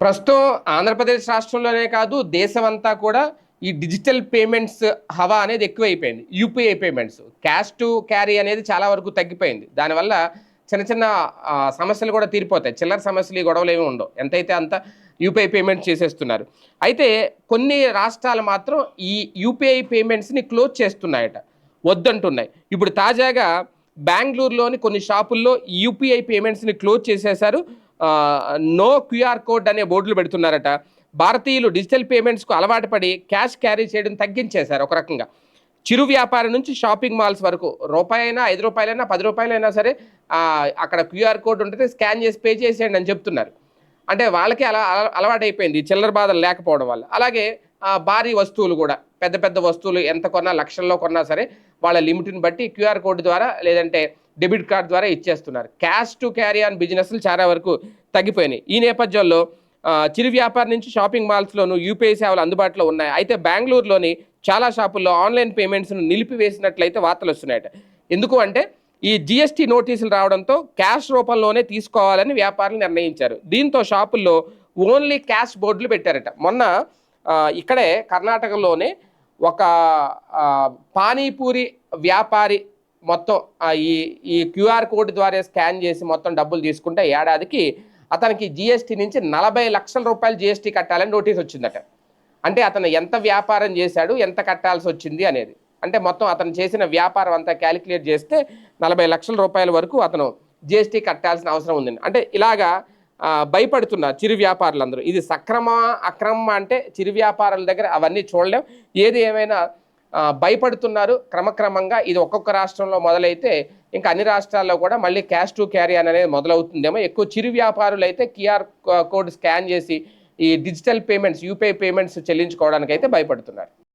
ప్రస్తుతం ఆంధ్రప్రదేశ్ రాష్ట్రంలోనే కాదు దేశమంతా కూడా ఈ డిజిటల్ పేమెంట్స్ హవా అనేది ఎక్కువైపోయింది. UPI payments. Cash to carry అనేది చాలా వరకు తగ్గిపోయింది. దానివల్ల చిన్న చిన్న సమస్యలు కూడా తీరిపోతాయి. చిల్లర సమస్యలు ఈ గొడవలు ఏమి ఉండవు. ఎంతైతే అంత యూపీఐ పేమెంట్ చేసేస్తున్నారు. అయితే కొన్ని రాష్ట్రాలు మాత్రం ఈ యూపీఐ పేమెంట్స్ని క్లోజ్ చేస్తున్నాయట. వద్దంటున్నాయి. ఇప్పుడు తాజాగా బెంగళూరులోని కొన్ని షాపుల్లో యూపీఐ పేమెంట్స్ని క్లోజ్ చేసేశారు. నో క్యూఆర్ కోడ్ అనే బోర్డులు పెడుతున్నారట. భారతీయులు డిజిటల్ పేమెంట్స్కు అలవాటు పడి క్యాష్ క్యారీ చేయడం తగ్గించేశారు ఒక రకంగా. చిరు వ్యాపారం నుంచి షాపింగ్ మాల్స్ వరకు రూపాయి అయినా ఐదు రూపాయలైనా పది రూపాయలైనా సరే అక్కడ క్యూఆర్ కోడ్ ఉంటుంది స్కాన్ చేసి పే చేసేయండి అని చెప్తున్నారు. అంటే వాళ్ళకి అలా అల- అలవాటైపోయింది చిల్లర బాధలు లేకపోవడం వల్ల. అలాగే భారీ వస్తువులు కూడా పెద్ద పెద్ద వస్తువులు ఎంత కొన్నా లక్షల్లో కొన్నా సరే వాళ్ళ లిమిట్ని బట్టి క్యూఆర్ కోడ్ ద్వారా లేదంటే డెబిట్ కార్డ్ ద్వారా ఇచ్చేస్తున్నారు. క్యాష్ టు క్యారీ ఆన్ బిజినెస్లు చాలా వరకు తగ్గిపోయినాయి. ఈ నేపథ్యంలో చిరు వ్యాపారం నుంచి షాపింగ్ మాల్స్లోనూ యూపీఐ సేవలు అందుబాటులో ఉన్నాయి. అయితే బెంగళూరులోని చాలా షాపుల్లో ఆన్లైన్ పేమెంట్స్ను నిలిపివేసినట్లయితే వార్తలు వస్తున్నాయట. ఎందుకు అంటే ఈ జిఎస్టీ నోటీసులు రావడంతో క్యాష్ రూపంలోనే తీసుకోవాలని వ్యాపారులు నిర్ణయించారు. దీంతో షాపుల్లో ఓన్లీ క్యాష్ బోర్డులు పెట్టారట. మొన్న ఇక్కడే కర్ణాటకలోనే ఒక పానీపూరి వ్యాపారి మొత్తం ఈ ఈ క్యూఆర్ కోడ్ ద్వారా స్కాన్ చేసి మొత్తం డబ్బులు తీసుకుంటే ఏడాదికి అతనికి జిఎస్టీ నుంచి నలభై లక్షల రూపాయలు జిఎస్టీ కట్టాలని నోటీస్ వచ్చిందట. అంటే అతను ఎంత వ్యాపారం చేశాడు ఎంత కట్టాల్సి వచ్చింది అనేది. అంటే మొత్తం అతను చేసిన వ్యాపారం అంతా క్యాలిక్యులేట్ చేస్తే నలభై లక్షల రూపాయల వరకు అతను జిఎస్టీ కట్టాల్సిన అవసరం ఉందండి. అంటే ఇలాగా భయపడుతున్న చిరు వ్యాపారులందరూ. ఇది సక్రమ అక్రమ అంటే చిరు వ్యాపారుల దగ్గర అవన్నీ చూడలేం. ఏది ఏమైనా భయపడుతున్నారు. క్రమక్రమంగా ఇది ఒక్కొక్క రాష్ట్రంలో మొదలైతే ఇంకా అన్ని రాష్ట్రాల్లో కూడా మళ్ళీ క్యాష్ టు క్యారీ అనేది మొదలవుతుందేమో. ఎక్కువ చిరు వ్యాపారులు అయితే క్యూఆర్ కోడ్ స్కాన్ చేసి ఈ డిజిటల్ పేమెంట్స్ యూపీఐ పేమెంట్స్ చెల్లించుకోవడానికి అయితే భయపడుతున్నారు.